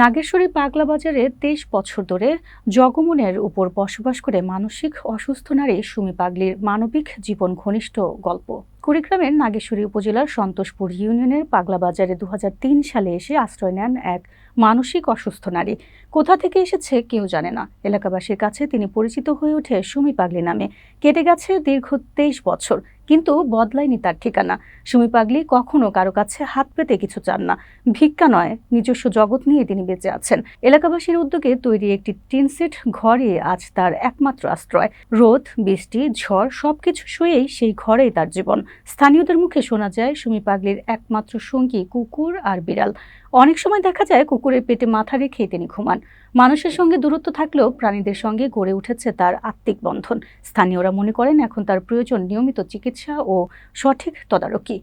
নাগেশ্বরী পাগলা বাজারে তেইশ বছর ধরে জগমনের উপর বসবাস করে মানসিক অসুস্থ নারী সুমি পাগলির মানবিক জীবন ঘনিষ্ঠ গল্প। কুড়িগ্রামের নাগেশ্বরী উপজেলার সন্তোষপুর ইউনিয়নের পাগলা বাজারে দু হাজার তিন সালে এসে আশ্রয় নেন এক মানসিক অসুস্থ নারী। কোথা থেকে এসেছে কেউ জানে না। এলাকাবাসীর কাছে তিনি পরিচিত হয়ে ওঠে সুমি পাগলি নামে। কেটে গেছে দীর্ঘ তেইশ বছর। কিন্তু বদলায়নি তার ঠিকানা। সুমি পাগলি কখনো কারও কাছে হাত পেতে কিছু চান না। ভিক্ষা নয়, নিজস্ব জগৎ নিয়ে তিনি বেঁচে আছেন। এলাকাবাসীর উদ্যোগে তৈরি একটি টিনসেট ঘরে আজ তার একমাত্র আশ্রয়। রোদ, বৃষ্টি, ঝড় সবকিছু শুয়েই সেই ঘরেই তার জীবন। স্থানীয়দের মুখে শোনা যায়, সুমি পাগলির একমাত্র সঙ্গী কুকুর আর বিড়াল। অনেক সময় দেখা যায়, কুকুরের পেটে মাথা রেখে তিনি ঘুমান। মানুষের সঙ্গে দূরত্ব থাকলেও প্রাণীদের সঙ্গে গড়ে উঠেছে তার আত্মিক বন্ধন। স্থানীয়রা মনে করেন, এখন তার প্রয়োজন নিয়মিত চিকিৎসা ও সঠিক তদারকি।